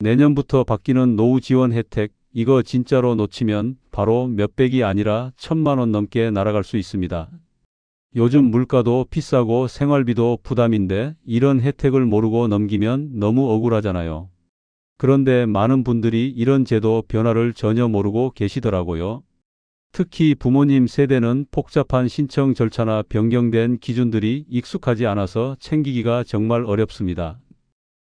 내년부터 바뀌는 노후 지원 혜택, 이거 진짜로 놓치면 바로 몇백이 아니라 천만 원 넘게 날아갈 수 있습니다. 요즘 물가도 비싸고 생활비도 부담인데 이런 혜택을 모르고 넘기면 너무 억울하잖아요. 그런데 많은 분들이 이런 제도 변화를 전혀 모르고 계시더라고요. 특히 부모님 세대는 복잡한 신청 절차나 변경된 기준들이 익숙하지 않아서 챙기기가 정말 어렵습니다.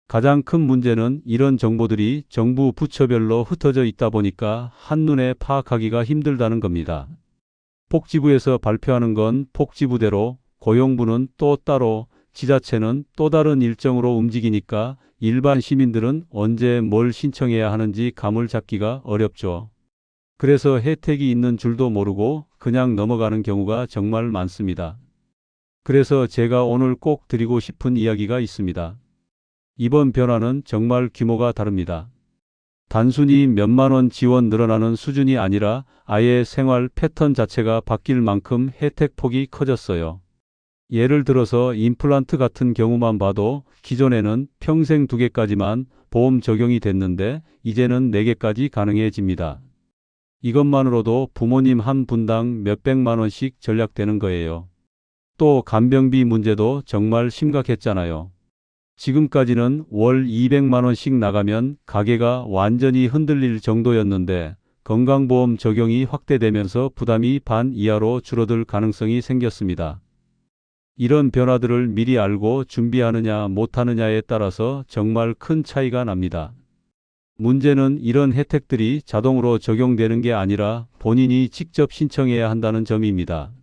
가장 큰 문제는 이런 정보들이 정부 부처별로 흩어져 있다 보니까 한눈에 파악하기가 힘들다는 겁니다. 복지부에서 발표하는 건 복지부대로, 고용부는 또 따로, 지자체는 또 다른 일정으로 움직이니까 일반 시민들은 언제 뭘 신청해야 하는지 감을 잡기가 어렵죠. 그래서 혜택이 있는 줄도 모르고 그냥 넘어가는 경우가 정말 많습니다. 그래서 제가 오늘 꼭 드리고 싶은 이야기가 있습니다. 이번 변화는 정말 규모가 다릅니다. 단순히 몇만 원 지원 늘어나는 수준이 아니라 아예 생활 패턴 자체가 바뀔 만큼 혜택 폭이 커졌어요. 예를 들어서 임플란트 같은 경우만 봐도 기존에는 평생 두 개까지만 보험 적용이 됐는데 이제는 네 개까지 가능해집니다. 이것만으로도 부모님 한 분당 몇백만 원씩 절약되는 거예요. 또 간병비 문제도 정말 심각했잖아요. 지금까지는 월 200만 원씩 나가면 가게가 완전히 흔들릴 정도였는데 건강보험 적용이 확대되면서 부담이 반 이하로 줄어들 가능성이 생겼습니다. 이런 변화들을 미리 알고 준비하느냐 못하느냐에 따라서 정말 큰 차이가 납니다. 문제는 이런 혜택들이 자동으로 적용되는 게 아니라 본인이 직접 신청해야 한다는 점입니다.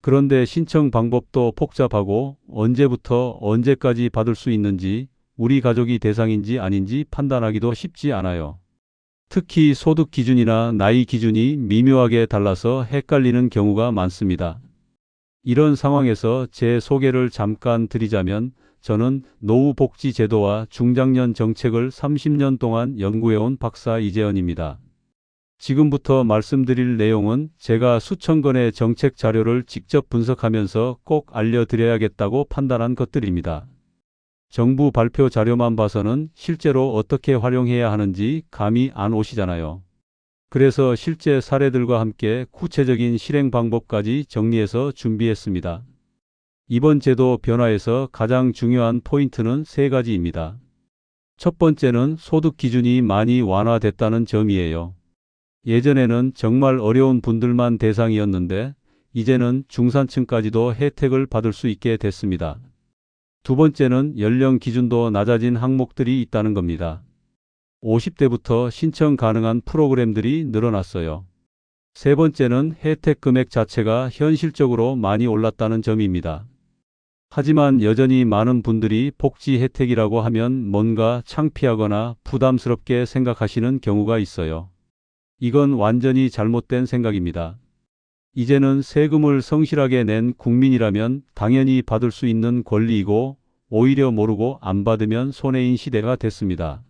그런데 신청 방법도 복잡하고 언제부터 언제까지 받을 수 있는지 우리 가족이 대상인지 아닌지 판단하기도 쉽지 않아요. 특히 소득 기준이나 나이 기준이 미묘하게 달라서 헷갈리는 경우가 많습니다. 이런 상황에서 제 소개를 잠깐 드리자면 저는 노후복지제도와 중장년 정책을 30년 동안 연구해온 박사 이재현입니다. 지금부터 말씀드릴 내용은 제가 수천 건의 정책 자료를 직접 분석하면서 꼭 알려드려야겠다고 판단한 것들입니다. 정부 발표 자료만 봐서는 실제로 어떻게 활용해야 하는지 감이 안 오시잖아요. 그래서 실제 사례들과 함께 구체적인 실행 방법까지 정리해서 준비했습니다. 이번 제도 변화에서 가장 중요한 포인트는 세 가지입니다. 첫 번째는 소득 기준이 많이 완화됐다는 점이에요. 예전에는 정말 어려운 분들만 대상이었는데 이제는 중산층까지도 혜택을 받을 수 있게 됐습니다. 두 번째는 연령 기준도 낮아진 항목들이 있다는 겁니다. 50대부터 신청 가능한 프로그램들이 늘어났어요. 세 번째는 혜택 금액 자체가 현실적으로 많이 올랐다는 점입니다. 하지만 여전히 많은 분들이 복지 혜택이라고 하면 뭔가 창피하거나 부담스럽게 생각하시는 경우가 있어요. 이건 완전히 잘못된 생각입니다. 이제는 세금을 성실하게 낸 국민이라면 당연히 받을 수 있는 권리이고 오히려 모르고 안 받으면 손해인 시대가 됐습니다.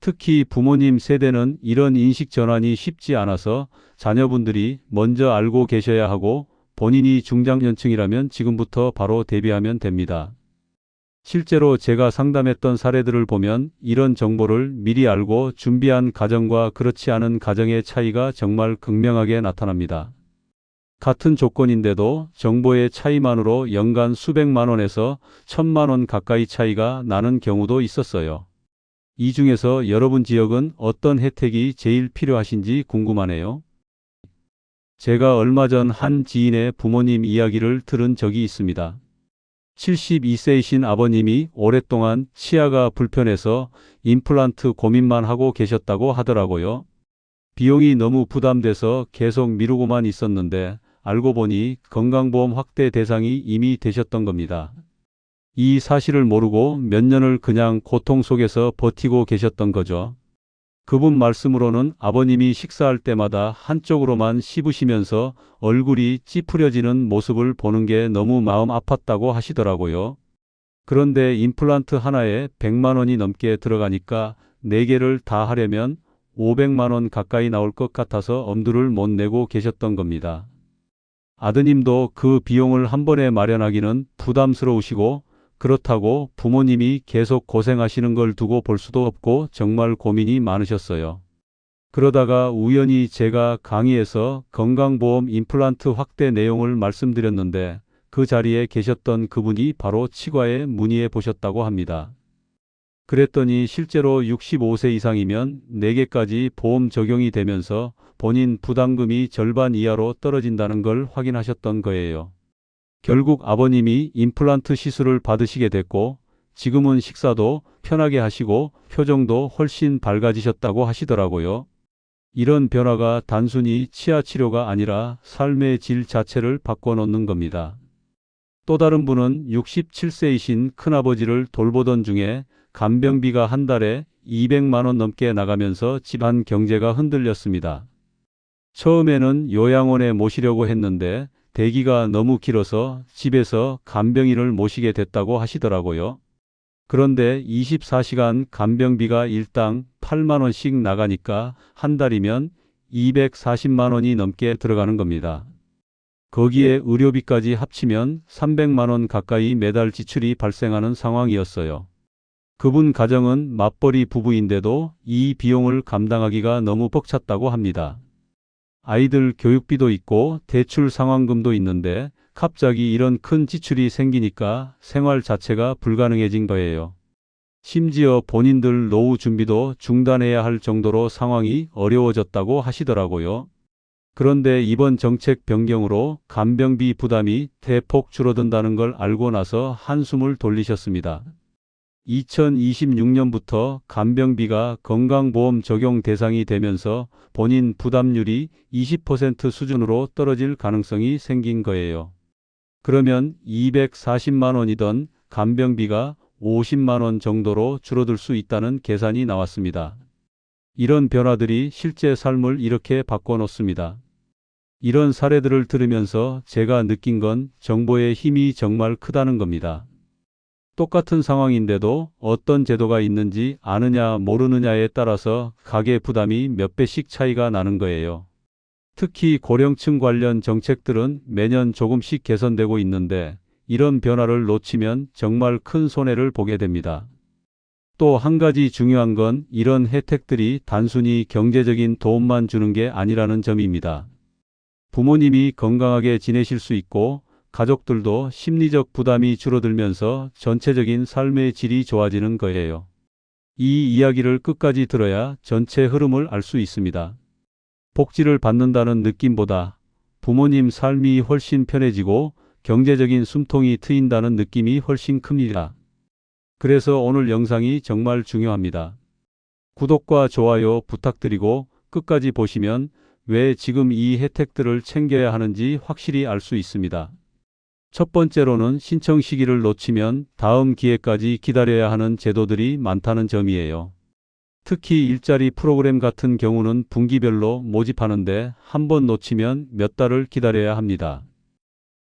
특히 부모님 세대는 이런 인식 전환이 쉽지 않아서 자녀분들이 먼저 알고 계셔야 하고 본인이 중장년층이라면 지금부터 바로 대비하면 됩니다. 실제로 제가 상담했던 사례들을 보면 이런 정보를 미리 알고 준비한 가정과 그렇지 않은 가정의 차이가 정말 극명하게 나타납니다. 같은 조건인데도 정보의 차이만으로 연간 수백만 원에서 천만 원 가까이 차이가 나는 경우도 있었어요. 이 중에서 여러분 지역은 어떤 혜택이 제일 필요하신지 궁금하네요. 제가 얼마 전 한 지인의 부모님 이야기를 들은 적이 있습니다. 72세이신 아버님이 오랫동안 치아가 불편해서 임플란트 고민만 하고 계셨다고 하더라고요. 비용이 너무 부담돼서 계속 미루고만 있었는데 알고 보니 건강보험 확대 대상이 이미 되셨던 겁니다. 이 사실을 모르고 몇 년을 그냥 고통 속에서 버티고 계셨던 거죠. 그분 말씀으로는 아버님이 식사할 때마다 한쪽으로만 씹으시면서 얼굴이 찌푸려지는 모습을 보는 게 너무 마음 아팠다고 하시더라고요. 그런데 임플란트 하나에 100만 원이 넘게 들어가니까 4개를 다 하려면 500만 원 가까이 나올 것 같아서 엄두를 못 내고 계셨던 겁니다. 아드님도 그 비용을 한 번에 마련하기는 부담스러우시고 그렇다고 부모님이 계속 고생하시는 걸 두고 볼 수도 없고 정말 고민이 많으셨어요. 그러다가 우연히 제가 강의에서 건강보험 임플란트 확대 내용을 말씀드렸는데 그 자리에 계셨던 그분이 바로 치과에 문의해 보셨다고 합니다. 그랬더니 실제로 65세 이상이면 4개까지 보험 적용이 되면서 본인 부담금이 절반 이하로 떨어진다는 걸 확인하셨던 거예요. 결국 아버님이 임플란트 시술을 받으시게 됐고 지금은 식사도 편하게 하시고 표정도 훨씬 밝아지셨다고 하시더라고요. 이런 변화가 단순히 치아 치료가 아니라 삶의 질 자체를 바꿔놓는 겁니다. 또 다른 분은 67세이신 큰아버지를 돌보던 중에 간병비가 한 달에 200만 원 넘게 나가면서 집안 경제가 흔들렸습니다. 처음에는 요양원에 모시려고 했는데 대기가 너무 길어서 집에서 간병인을 모시게 됐다고 하시더라고요. 그런데 24시간 간병비가 일당 8만 원씩 나가니까 한 달이면 240만 원이 넘게 들어가는 겁니다. 거기에 의료비까지 합치면 300만 원 가까이 매달 지출이 발생하는 상황이었어요. 그분 가정은 맞벌이 부부인데도 이 비용을 감당하기가 너무 벅찼다고 합니다. 아이들 교육비도 있고 대출 상환금도 있는데 갑자기 이런 큰 지출이 생기니까 생활 자체가 불가능해진 거예요. 심지어 본인들 노후 준비도 중단해야 할 정도로 상황이 어려워졌다고 하시더라고요. 그런데 이번 정책 변경으로 간병비 부담이 대폭 줄어든다는 걸 알고 나서 한숨을 돌리셨습니다. 2026년부터 간병비가 건강보험 적용 대상이 되면서 본인 부담률이 20% 수준으로 떨어질 가능성이 생긴 거예요. 그러면 240만 원이던 간병비가 50만 원 정도로 줄어들 수 있다는 계산이 나왔습니다. 이런 변화들이 실제 삶을 이렇게 바꿔놓습니다. 이런 사례들을 들으면서 제가 느낀 건 정보의 힘이 정말 크다는 겁니다. 똑같은 상황인데도 어떤 제도가 있는지 아느냐 모르느냐에 따라서 가계 부담이 몇 배씩 차이가 나는 거예요. 특히 고령층 관련 정책들은 매년 조금씩 개선되고 있는데 이런 변화를 놓치면 정말 큰 손해를 보게 됩니다. 또 한 가지 중요한 건 이런 혜택들이 단순히 경제적인 도움만 주는 게 아니라는 점입니다. 부모님이 건강하게 지내실 수 있고 가족들도 심리적 부담이 줄어들면서 전체적인 삶의 질이 좋아지는 거예요. 이 이야기를 끝까지 들어야 전체 흐름을 알 수 있습니다. 복지를 받는다는 느낌보다 부모님 삶이 훨씬 편해지고 경제적인 숨통이 트인다는 느낌이 훨씬 큽니다. 그래서 오늘 영상이 정말 중요합니다. 구독과 좋아요 부탁드리고 끝까지 보시면 왜 지금 이 혜택들을 챙겨야 하는지 확실히 알 수 있습니다. 첫 번째로는 신청 시기를 놓치면 다음 기회까지 기다려야 하는 제도들이 많다는 점이에요. 특히 일자리 프로그램 같은 경우는 분기별로 모집하는데 한 번 놓치면 몇 달을 기다려야 합니다.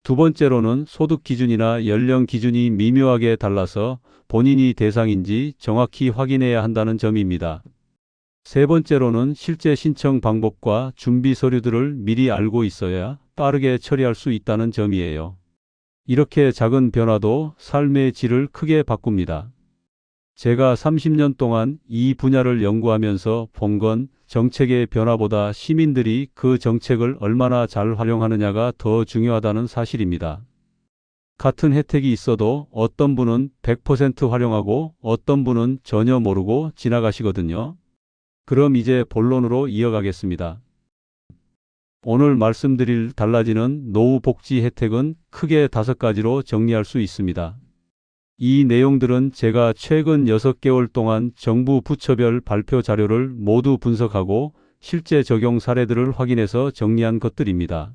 두 번째로는 소득 기준이나 연령 기준이 미묘하게 달라서 본인이 대상인지 정확히 확인해야 한다는 점입니다. 세 번째로는 실제 신청 방법과 준비 서류들을 미리 알고 있어야 빠르게 처리할 수 있다는 점이에요. 이렇게 작은 변화도 삶의 질을 크게 바꿉니다. 제가 30년 동안 이 분야를 연구하면서 본 건 정책의 변화보다 시민들이 그 정책을 얼마나 잘 활용하느냐가 더 중요하다는 사실입니다. 같은 혜택이 있어도 어떤 분은 100% 활용하고 어떤 분은 전혀 모르고 지나가시거든요. 그럼 이제 본론으로 이어가겠습니다. 오늘 말씀드릴 달라지는 노후 복지 혜택은 크게 다섯 가지로 정리할 수 있습니다. 이 내용들은 제가 최근 6개월 동안 정부 부처별 발표 자료를 모두 분석하고 실제 적용 사례들을 확인해서 정리한 것들입니다.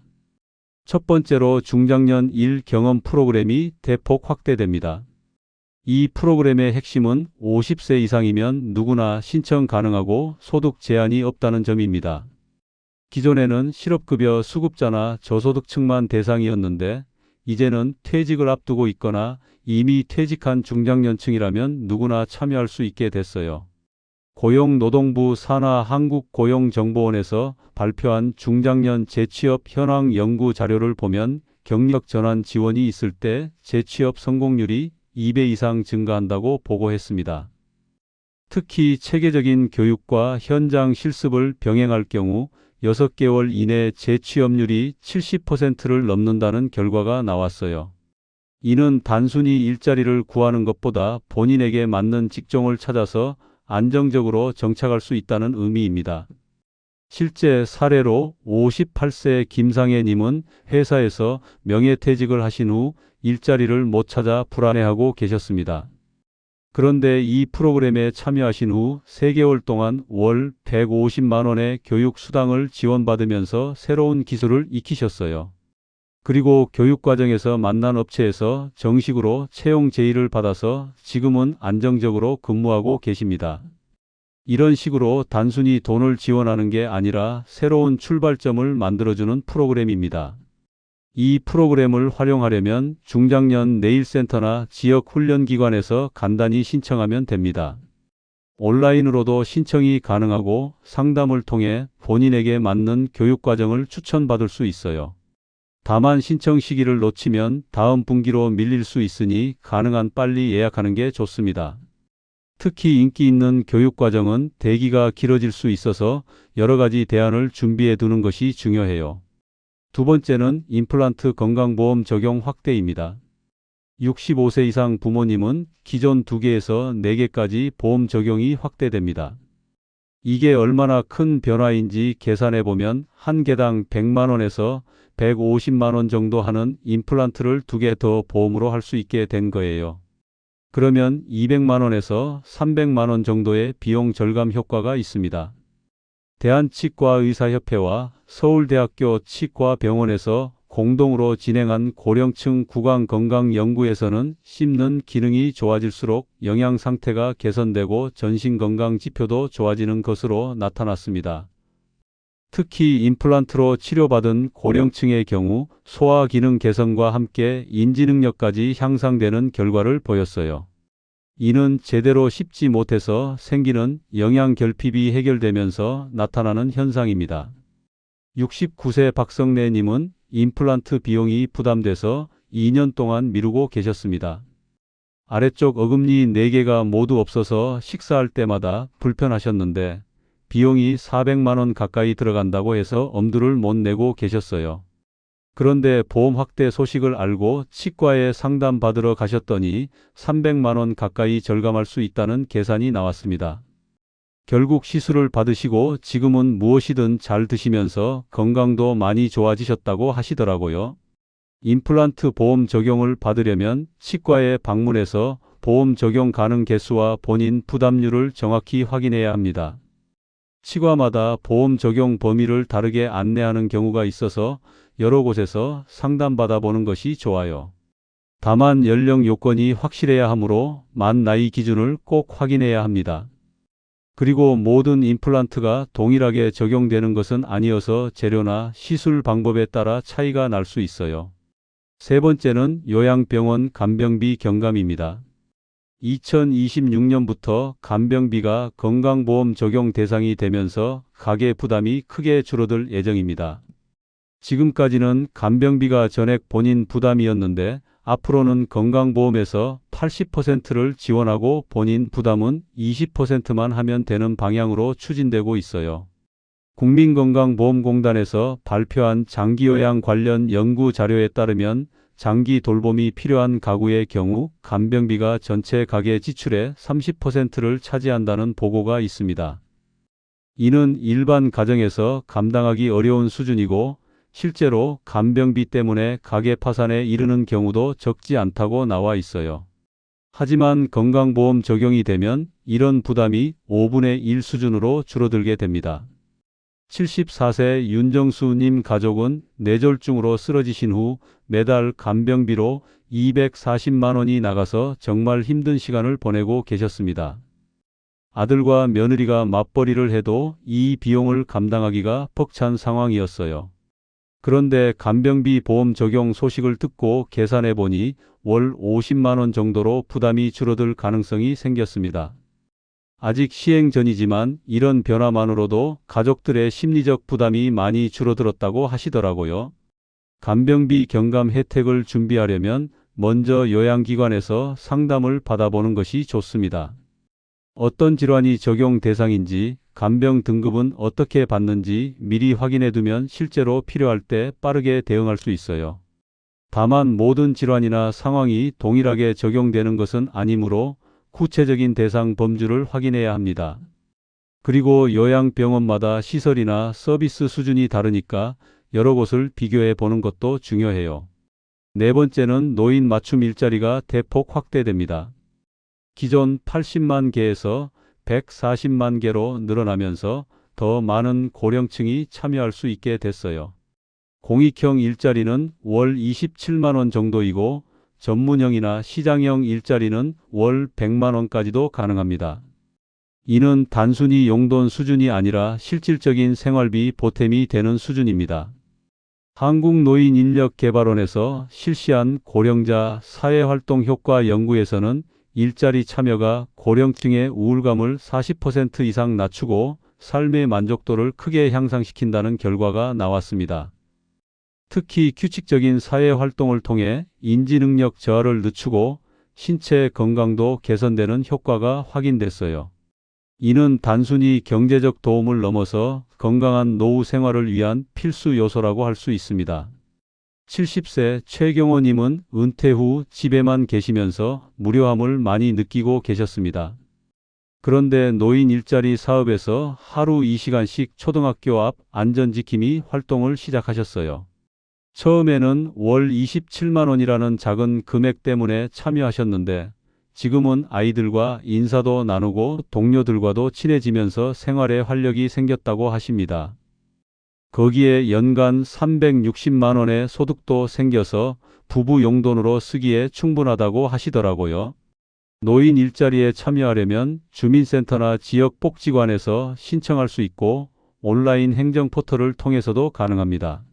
첫 번째로 중장년 1 경험 프로그램이 대폭 확대됩니다. 이 프로그램의 핵심은 50세 이상이면 누구나 신청 가능하고 소득 제한이 없다는 점입니다. 기존에는 실업급여 수급자나 저소득층만 대상이었는데 이제는 퇴직을 앞두고 있거나 이미 퇴직한 중장년층이라면 누구나 참여할 수 있게 됐어요. 고용노동부 산하 한국고용정보원에서 발표한 중장년 재취업 현황 연구 자료를 보면 경력 전환 지원이 있을 때 재취업 성공률이 2배 이상 증가한다고 보고했습니다. 특히 체계적인 교육과 현장 실습을 병행할 경우 6개월 이내 재취업률이 70%를 넘는다는 결과가 나왔어요. 이는 단순히 일자리를 구하는 것보다 본인에게 맞는 직종을 찾아서 안정적으로 정착할 수 있다는 의미입니다. 실제 사례로 58세 김상혜 님은 회사에서 명예퇴직을 하신 후 일자리를 못 찾아 불안해하고 계셨습니다. 그런데 이 프로그램에 참여하신 후 3개월 동안 월 150만 원의 교육 수당을 지원받으면서 새로운 기술을 익히셨어요. 그리고 교육 과정에서 만난 업체에서 정식으로 채용 제의를 받아서 지금은 안정적으로 근무하고 계십니다. 이런 식으로 단순히 돈을 지원하는 게 아니라 새로운 출발점을 만들어주는 프로그램입니다. 이 프로그램을 활용하려면 중장년 내일센터나 지역 훈련기관에서 간단히 신청하면 됩니다. 온라인으로도 신청이 가능하고 상담을 통해 본인에게 맞는 교육과정을 추천받을 수 있어요. 다만 신청 시기를 놓치면 다음 분기로 밀릴 수 있으니 가능한 빨리 예약하는 게 좋습니다. 특히 인기 있는 교육과정은 대기가 길어질 수 있어서 여러 가지 대안을 준비해 두는 것이 중요해요. 두 번째는 임플란트 건강보험 적용 확대입니다. 65세 이상 부모님은 기존 2개에서 4개까지 보험 적용이 확대됩니다. 이게 얼마나 큰 변화인지 계산해 보면 한 개당 100만 원에서 150만 원 정도 하는 임플란트를 2개 더 보험으로 할 수 있게 된 거예요. 그러면 200만 원에서 300만 원 정도의 비용 절감 효과가 있습니다. 대한치과의사협회와 서울대학교 치과병원에서 공동으로 진행한 고령층 구강건강연구에서는 씹는 기능이 좋아질수록 영양 상태가 개선되고 전신건강 지표도 좋아지는 것으로 나타났습니다. 특히 임플란트로 치료받은 고령층의 경우 소화 기능 개선과 함께 인지 능력까지 향상되는 결과를 보였어요. 이는 제대로 씹지 못해서 생기는 영양 결핍이 해결되면서 나타나는 현상입니다. 69세 박성래님은 임플란트 비용이 부담돼서 2년 동안 미루고 계셨습니다. 아래쪽 어금니 4개가 모두 없어서 식사할 때마다 불편하셨는데 비용이 400만원 가까이 들어간다고 해서 엄두를 못 내고 계셨어요. 그런데 보험 확대 소식을 알고 치과에 상담 받으러 가셨더니 300만원 가까이 절감할 수 있다는 계산이 나왔습니다. 결국 시술을 받으시고 지금은 무엇이든 잘 드시면서 건강도 많이 좋아지셨다고 하시더라고요. 임플란트 보험 적용을 받으려면 치과에 방문해서 보험 적용 가능 개수와 본인 부담률을 정확히 확인해야 합니다. 치과마다 보험 적용 범위를 다르게 안내하는 경우가 있어서 여러 곳에서 상담받아 보는 것이 좋아요. 다만 연령 요건이 확실해야 하므로 만 나이 기준을 꼭 확인해야 합니다. 그리고 모든 임플란트가 동일하게 적용되는 것은 아니어서 재료나 시술 방법에 따라 차이가 날 수 있어요. 세 번째는 요양병원 간병비 경감입니다. 2026년부터 간병비가 건강보험 적용 대상이 되면서 가계 부담이 크게 줄어들 예정입니다. 지금까지는 간병비가 전액 본인 부담이었는데 앞으로는 건강보험에서 80%를 지원하고 본인 부담은 20%만 하면 되는 방향으로 추진되고 있어요. 국민건강보험공단에서 발표한 장기요양 관련 연구 자료에 따르면 장기 돌봄이 필요한 가구의 경우 간병비가 전체 가계 지출의 30%를 차지한다는 보고가 있습니다. 이는 일반 가정에서 감당하기 어려운 수준이고 실제로 간병비 때문에 가계 파산에 이르는 경우도 적지 않다고 나와 있어요. 하지만 건강보험 적용이 되면 이런 부담이 5분의 1 수준으로 줄어들게 됩니다. 74세 윤정수님 가족은 뇌졸중으로 쓰러지신 후 매달 간병비로 240만 원이 나가서 정말 힘든 시간을 보내고 계셨습니다. 아들과 며느리가 맞벌이를 해도 이 비용을 감당하기가 벅찬 상황이었어요. 그런데 간병비 보험 적용 소식을 듣고 계산해 보니 월 50만 원 정도로 부담이 줄어들 가능성이 생겼습니다. 아직 시행 전이지만 이런 변화만으로도 가족들의 심리적 부담이 많이 줄어들었다고 하시더라고요. 간병비 경감 혜택을 준비하려면 먼저 요양기관에서 상담을 받아보는 것이 좋습니다. 어떤 질환이 적용 대상인지, 간병 등급은 어떻게 받는지 미리 확인해 두면 실제로 필요할 때 빠르게 대응할 수 있어요. 다만 모든 질환이나 상황이 동일하게 적용되는 것은 아니므로 구체적인 대상 범주를 확인해야 합니다. 그리고 요양병원마다 시설이나 서비스 수준이 다르니까 여러 곳을 비교해 보는 것도 중요해요. 네 번째는 노인 맞춤 일자리가 대폭 확대됩니다. 기존 80만 개에서 140만 개로 늘어나면서 더 많은 고령층이 참여할 수 있게 됐어요. 공익형 일자리는 월 27만 원 정도이고 전문형이나 시장형 일자리는 월 100만 원까지도 가능합니다. 이는 단순히 용돈 수준이 아니라 실질적인 생활비 보탬이 되는 수준입니다. 한국노인인력개발원에서 실시한 고령자 사회활동 효과 연구에서는 일자리 참여가 고령층의 우울감을 40% 이상 낮추고 삶의 만족도를 크게 향상시킨다는 결과가 나왔습니다. 특히 규칙적인 사회활동을 통해 인지능력 저하를 늦추고 신체 건강도 개선되는 효과가 확인됐어요. 이는 단순히 경제적 도움을 넘어서 건강한 노후 생활을 위한 필수 요소라고 할 수 있습니다. 70세 최경호님은 은퇴 후 집에만 계시면서 무료함을 많이 느끼고 계셨습니다. 그런데 노인 일자리 사업에서 하루 2시간씩 초등학교 앞 안전지킴이 활동을 시작하셨어요. 처음에는 월 27만 원이라는 작은 금액 때문에 참여하셨는데 지금은 아이들과 인사도 나누고 동료들과도 친해지면서 생활에 활력이 생겼다고 하십니다. 거기에 연간 360만 원의 소득도 생겨서 부부 용돈으로 쓰기에 충분하다고 하시더라고요. 노인 일자리에 참여하려면 주민센터나 지역 복지관에서 신청할 수 있고 온라인 행정 포털을 통해서도 가능합니다.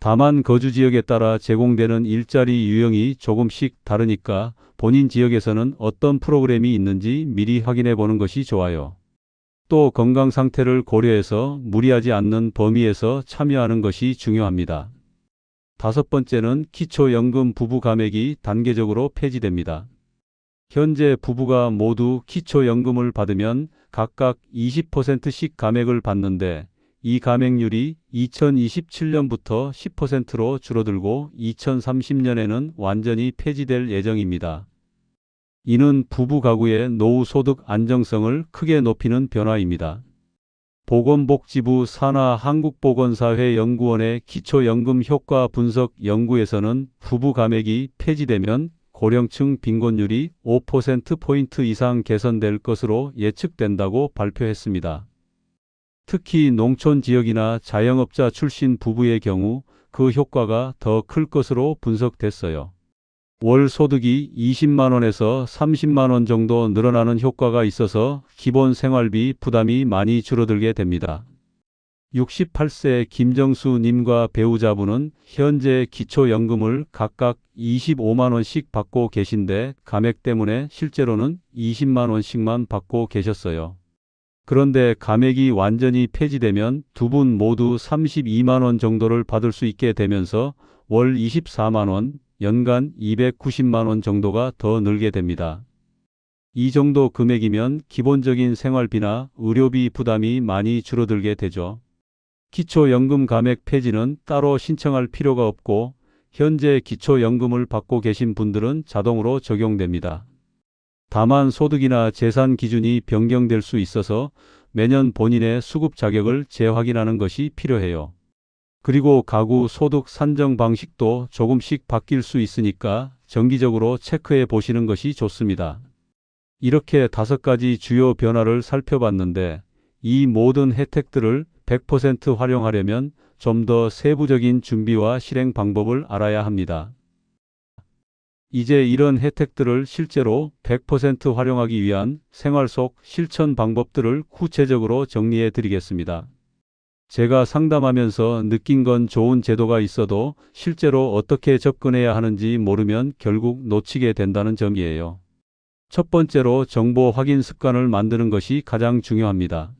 다만 거주 지역에 따라 제공되는 일자리 유형이 조금씩 다르니까 본인 지역에서는 어떤 프로그램이 있는지 미리 확인해 보는 것이 좋아요. 또 건강 상태를 고려해서 무리하지 않는 범위에서 참여하는 것이 중요합니다. 다섯 번째는 기초연금 부부 감액이 단계적으로 폐지됩니다. 현재 부부가 모두 기초연금을 받으면 각각 20%씩 감액을 받는데 이 감액률이 2027년부터 10%로 줄어들고 2030년에는 완전히 폐지될 예정입니다. 이는 부부 가구의 노후 소득 안정성을 크게 높이는 변화입니다. 보건복지부 산하 한국보건사회 연구원의 기초연금 효과 분석 연구에서는 부부 감액이 폐지되면 고령층 빈곤율이 5%포인트 이상 개선될 것으로 예측된다고 발표했습니다. 특히 농촌 지역이나 자영업자 출신 부부의 경우 그 효과가 더 클 것으로 분석됐어요. 월 소득이 20만 원에서 30만 원 정도 늘어나는 효과가 있어서 기본 생활비 부담이 많이 줄어들게 됩니다. 68세 김정수 님과 배우자분은 현재 기초연금을 각각 25만 원씩 받고 계신데 감액 때문에 실제로는 20만 원씩만 받고 계셨어요. 그런데 감액이 완전히 폐지되면 두 분 모두 32만 원 정도를 받을 수 있게 되면서 월 24만 원, 연간 290만 원 정도가 더 늘게 됩니다. 이 정도 금액이면 기본적인 생활비나 의료비 부담이 많이 줄어들게 되죠. 기초연금 감액 폐지는 따로 신청할 필요가 없고 현재 기초연금을 받고 계신 분들은 자동으로 적용됩니다. 다만 소득이나 재산 기준이 변경될 수 있어서 매년 본인의 수급 자격을 재확인하는 것이 필요해요. 그리고 가구 소득 산정 방식도 조금씩 바뀔 수 있으니까 정기적으로 체크해 보시는 것이 좋습니다. 이렇게 다섯 가지 주요 변화를 살펴봤는데 이 모든 혜택들을 100% 활용하려면 좀 더 세부적인 준비와 실행 방법을 알아야 합니다. 이제 이런 혜택들을 실제로 100% 활용하기 위한 생활 속 실천 방법들을 구체적으로 정리해 드리겠습니다. 제가 상담하면서 느낀 건 좋은 제도가 있어도 실제로 어떻게 접근해야 하는지 모르면 결국 놓치게 된다는 점이에요. 첫 번째로 정보 확인 습관을 만드는 것이 가장 중요합니다.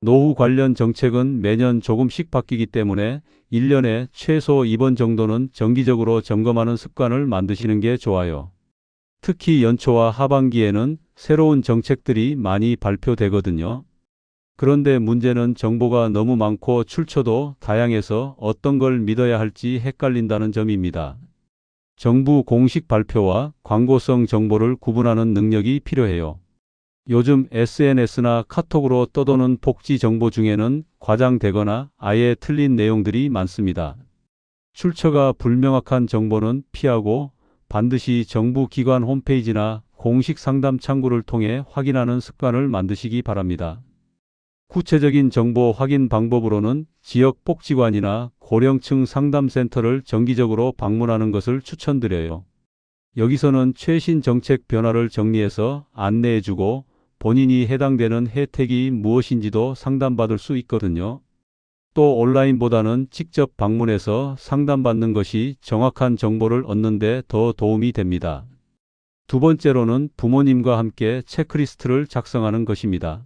노후 관련 정책은 매년 조금씩 바뀌기 때문에 1년에 최소 2번 정도는 정기적으로 점검하는 습관을 만드시는 게 좋아요. 특히 연초와 하반기에는 새로운 정책들이 많이 발표되거든요. 그런데 문제는 정보가 너무 많고 출처도 다양해서 어떤 걸 믿어야 할지 헷갈린다는 점입니다. 정부 공식 발표와 광고성 정보를 구분하는 능력이 필요해요. 요즘 SNS나 카톡으로 떠도는 복지 정보 중에는 과장되거나 아예 틀린 내용들이 많습니다. 출처가 불명확한 정보는 피하고 반드시 정부 기관 홈페이지나 공식 상담 창구를 통해 확인하는 습관을 만드시기 바랍니다. 구체적인 정보 확인 방법으로는 지역 복지관이나 고령층 상담센터를 정기적으로 방문하는 것을 추천드려요. 여기서는 최신 정책 변화를 정리해서 안내해주고 본인이 해당되는 혜택이 무엇인지도 상담받을 수 있거든요. 또 온라인보다는 직접 방문해서 상담받는 것이 정확한 정보를 얻는 데 더 도움이 됩니다. 두 번째로는 부모님과 함께 체크리스트를 작성하는 것입니다.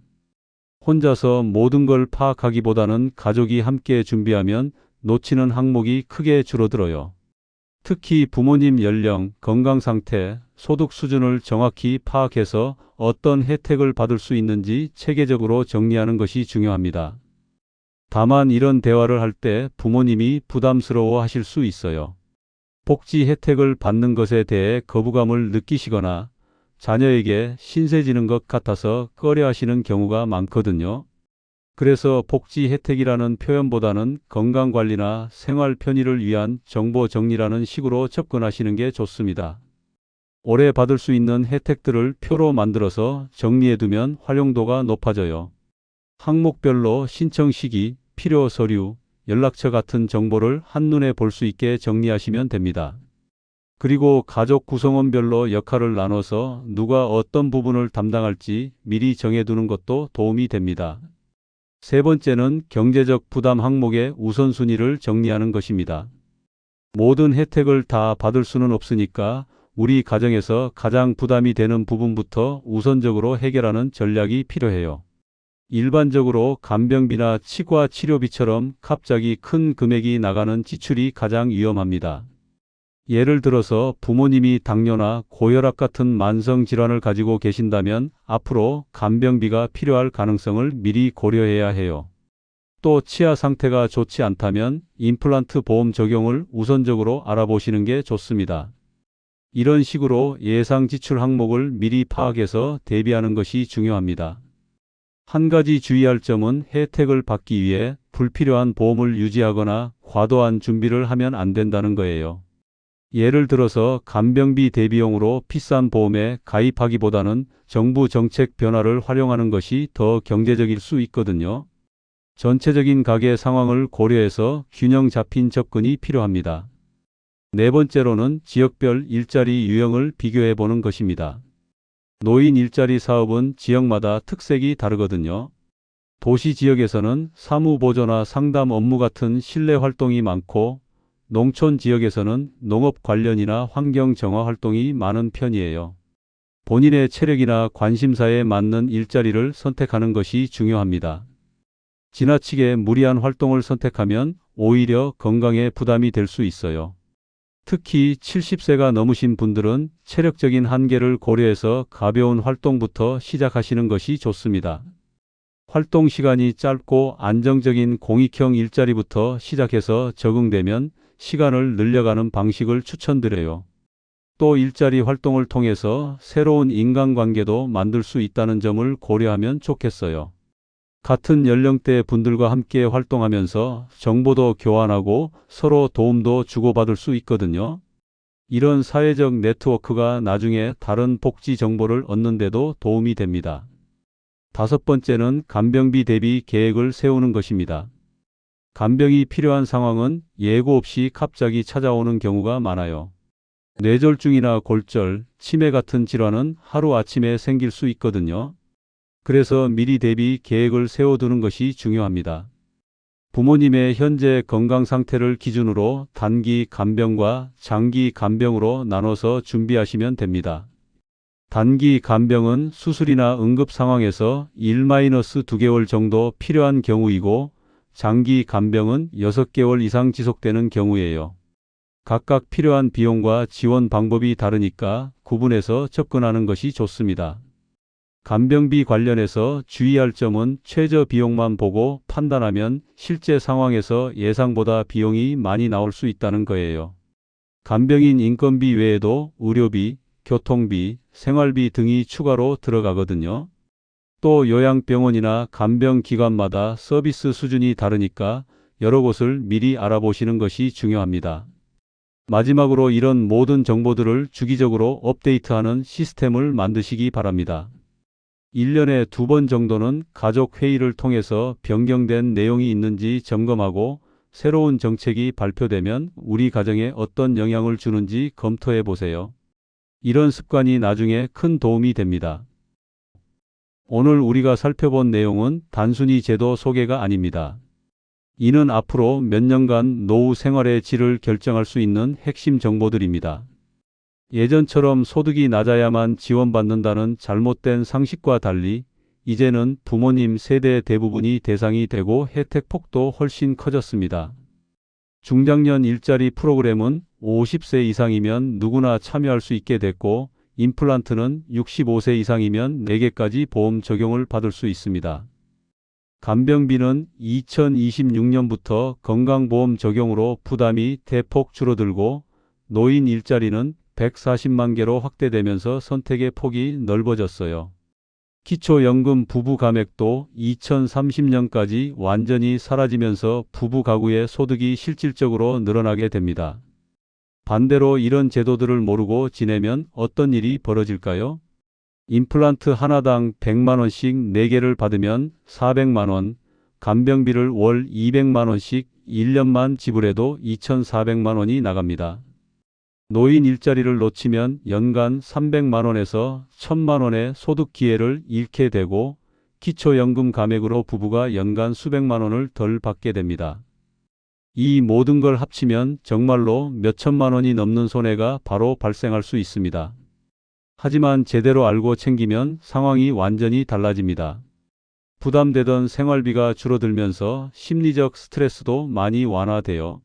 혼자서 모든 걸 파악하기보다는 가족이 함께 준비하면 놓치는 항목이 크게 줄어들어요. 특히 부모님 연령, 건강 상태, 소득 수준을 정확히 파악해서 어떤 혜택을 받을 수 있는지 체계적으로 정리하는 것이 중요합니다. 다만 이런 대화를 할 때 부모님이 부담스러워 하실 수 있어요. 복지 혜택을 받는 것에 대해 거부감을 느끼시거나 자녀에게 신세지는 것 같아서 꺼려 하시는 경우가 많거든요. 그래서 복지 혜택이라는 표현보다는 건강관리나 생활 편의를 위한 정보 정리라는 식으로 접근하시는 게 좋습니다. 올해 받을 수 있는 혜택들을 표로 만들어서 정리해두면 활용도가 높아져요. 항목별로 신청 시기, 필요 서류, 연락처 같은 정보를 한눈에 볼 수 있게 정리하시면 됩니다. 그리고 가족 구성원별로 역할을 나눠서 누가 어떤 부분을 담당할지 미리 정해두는 것도 도움이 됩니다. 세 번째는 경제적 부담 항목의 우선순위를 정리하는 것입니다. 모든 혜택을 다 받을 수는 없으니까 우리 가정에서 가장 부담이 되는 부분부터 우선적으로 해결하는 전략이 필요해요. 일반적으로 간병비나 치과 치료비처럼 갑자기 큰 금액이 나가는 지출이 가장 위험합니다. 예를 들어서 부모님이 당뇨나 고혈압 같은 만성 질환을 가지고 계신다면 앞으로 간병비가 필요할 가능성을 미리 고려해야 해요. 또 치아 상태가 좋지 않다면 임플란트 보험 적용을 우선적으로 알아보시는 게 좋습니다. 이런 식으로 예상 지출 항목을 미리 파악해서 대비하는 것이 중요합니다. 한 가지 주의할 점은 혜택을 받기 위해 불필요한 보험을 유지하거나 과도한 준비를 하면 안 된다는 거예요. 예를 들어서 간병비 대비용으로 비싼 보험에 가입하기보다는 정부 정책 변화를 활용하는 것이 더 경제적일 수 있거든요. 전체적인 가계 상황을 고려해서 균형 잡힌 접근이 필요합니다. 네 번째로는 지역별 일자리 유형을 비교해 보는 것입니다. 노인 일자리 사업은 지역마다 특색이 다르거든요. 도시 지역에서는 사무 보조나 상담 업무 같은 실내 활동이 많고 농촌 지역에서는 농업 관련이나 환경 정화 활동이 많은 편이에요. 본인의 체력이나 관심사에 맞는 일자리를 선택하는 것이 중요합니다. 지나치게 무리한 활동을 선택하면 오히려 건강에 부담이 될 수 있어요. 특히 70세가 넘으신 분들은 체력적인 한계를 고려해서 가벼운 활동부터 시작하시는 것이 좋습니다. 활동 시간이 짧고 안정적인 공익형 일자리부터 시작해서 적응되면 시간을 늘려가는 방식을 추천드려요. 또 일자리 활동을 통해서 새로운 인간관계도 만들 수 있다는 점을 고려하면 좋겠어요. 같은 연령대 분들과 함께 활동하면서 정보도 교환하고 서로 도움도 주고받을 수 있거든요. 이런 사회적 네트워크가 나중에 다른 복지 정보를 얻는 데도 도움이 됩니다. 다섯 번째는 간병비 대비 계획을 세우는 것입니다. 간병이 필요한 상황은 예고 없이 갑자기 찾아오는 경우가 많아요. 뇌졸중이나 골절, 치매 같은 질환은 하루아침에 생길 수 있거든요. 그래서 미리 대비 계획을 세워두는 것이 중요합니다. 부모님의 현재 건강 상태를 기준으로 단기 간병과 장기 간병으로 나눠서 준비하시면 됩니다. 단기 간병은 수술이나 응급 상황에서 1-2개월 정도 필요한 경우이고 장기 간병은 6개월 이상 지속되는 경우예요. 각각 필요한 비용과 지원 방법이 다르니까 구분해서 접근하는 것이 좋습니다. 간병비 관련해서 주의할 점은 최저 비용만 보고 판단하면 실제 상황에서 예상보다 비용이 많이 나올 수 있다는 거예요. 간병인 인건비 외에도 의료비, 교통비, 생활비 등이 추가로 들어가거든요. 또 요양병원이나 간병기관마다 서비스 수준이 다르니까 여러 곳을 미리 알아보시는 것이 중요합니다. 마지막으로 이런 모든 정보들을 주기적으로 업데이트하는 시스템을 만드시기 바랍니다. 1년에 두 번 정도는 가족 회의를 통해서 변경된 내용이 있는지 점검하고 새로운 정책이 발표되면 우리 가정에 어떤 영향을 주는지 검토해 보세요. 이런 습관이 나중에 큰 도움이 됩니다. 오늘 우리가 살펴본 내용은 단순히 제도 소개가 아닙니다. 이는 앞으로 몇 년간 노후 생활의 질을 결정할 수 있는 핵심 정보들입니다. 예전처럼 소득이 낮아야만 지원받는다는 잘못된 상식과 달리 이제는 부모님 세대 대부분이 대상이 되고 혜택 폭도 훨씬 커졌습니다. 중장년 일자리 프로그램은 50세 이상이면 누구나 참여할 수 있게 됐고 임플란트는 65세 이상이면 4개까지 보험 적용을 받을 수 있습니다. 간병비는 2026년부터 건강보험 적용으로 부담이 대폭 줄어들고 노인 일자리는 140만 개로 확대되면서 선택의 폭이 넓어졌어요. 기초연금 부부 감액도 2030년까지 완전히 사라지면서 부부 가구의 소득이 실질적으로 늘어나게 됩니다. 반대로 이런 제도들을 모르고 지내면 어떤 일이 벌어질까요? 임플란트 하나당 100만원씩 4개를 받으면 400만원, 간병비를 월 200만원씩 1년만 지불해도 2,400만원이 나갑니다. 노인 일자리를 놓치면 연간 300만원에서 1000만원의 소득 기회를 잃게 되고 기초연금 감액으로 부부가 연간 수백만원을 덜 받게 됩니다. 이 모든 걸 합치면 정말로 몇천만 원이 넘는 손해가 바로 발생할 수 있습니다. 하지만 제대로 알고 챙기면 상황이 완전히 달라집니다. 부담되던 생활비가 줄어들면서 심리적 스트레스도 많이 완화되어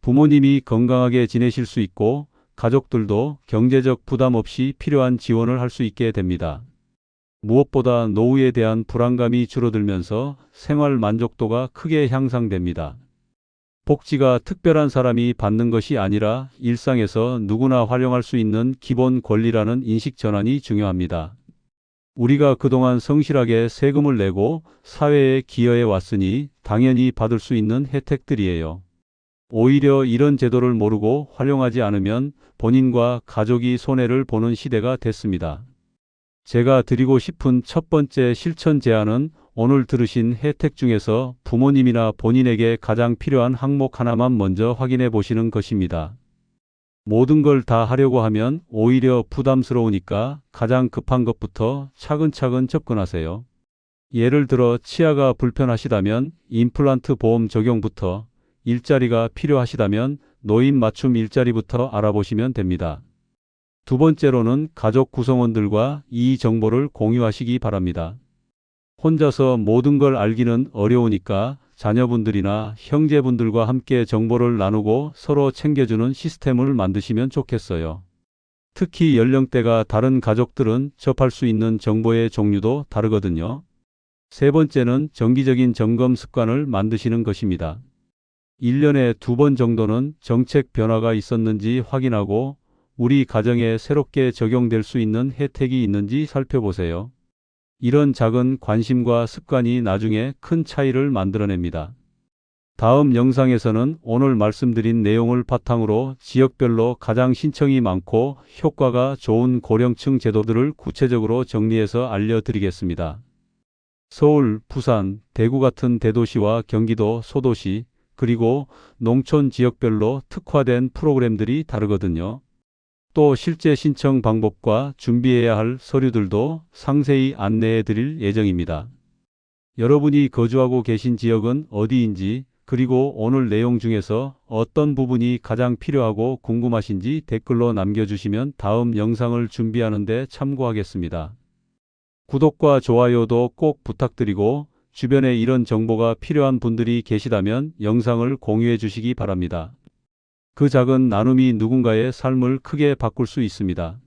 부모님이 건강하게 지내실 수 있고 가족들도 경제적 부담 없이 필요한 지원을 할 수 있게 됩니다. 무엇보다 노후에 대한 불안감이 줄어들면서 생활 만족도가 크게 향상됩니다. 복지가 특별한 사람이 받는 것이 아니라 일상에서 누구나 활용할 수 있는 기본 권리라는 인식 전환이 중요합니다. 우리가 그동안 성실하게 세금을 내고 사회에 기여해 왔으니 당연히 받을 수 있는 혜택들이에요. 오히려 이런 제도를 모르고 활용하지 않으면 본인과 가족이 손해를 보는 시대가 됐습니다. 제가 드리고 싶은 첫 번째 실천 제안은 오늘 들으신 혜택 중에서 부모님이나 본인에게 가장 필요한 항목 하나만 먼저 확인해 보시는 것입니다. 모든 걸 다 하려고 하면 오히려 부담스러우니까 가장 급한 것부터 차근차근 접근하세요. 예를 들어 치아가 불편하시다면 임플란트 보험 적용부터 일자리가 필요하시다면 노인 맞춤 일자리부터 알아보시면 됩니다. 두 번째로는 가족 구성원들과 이 정보를 공유하시기 바랍니다. 혼자서 모든 걸 알기는 어려우니까 자녀분들이나 형제분들과 함께 정보를 나누고 서로 챙겨주는 시스템을 만드시면 좋겠어요. 특히 연령대가 다른 가족들은 접할 수 있는 정보의 종류도 다르거든요. 세 번째는 정기적인 점검 습관을 만드시는 것입니다. 1년에 두 번 정도는 정책 변화가 있었는지 확인하고 우리 가정에 새롭게 적용될 수 있는 혜택이 있는지 살펴보세요. 이런 작은 관심과 습관이 나중에 큰 차이를 만들어냅니다. 다음 영상에서는 오늘 말씀드린 내용을 바탕으로 지역별로 가장 신청이 많고 효과가 좋은 고령층 제도들을 구체적으로 정리해서 알려드리겠습니다. 서울, 부산, 대구 같은 대도시와 경기도 소도시, 그리고 농촌 지역별로 특화된 프로그램들이 다르거든요. 또 실제 신청 방법과 준비해야 할 서류들도 상세히 안내해 드릴 예정입니다. 여러분이 거주하고 계신 지역은 어디인지 그리고 오늘 내용 중에서 어떤 부분이 가장 필요하고 궁금하신지 댓글로 남겨주시면 다음 영상을 준비하는 데 참고하겠습니다. 구독과 좋아요도 꼭 부탁드리고 주변에 이런 정보가 필요한 분들이 계시다면 영상을 공유해 주시기 바랍니다. 그 작은 나눔이 누군가의 삶을 크게 바꿀 수 있습니다.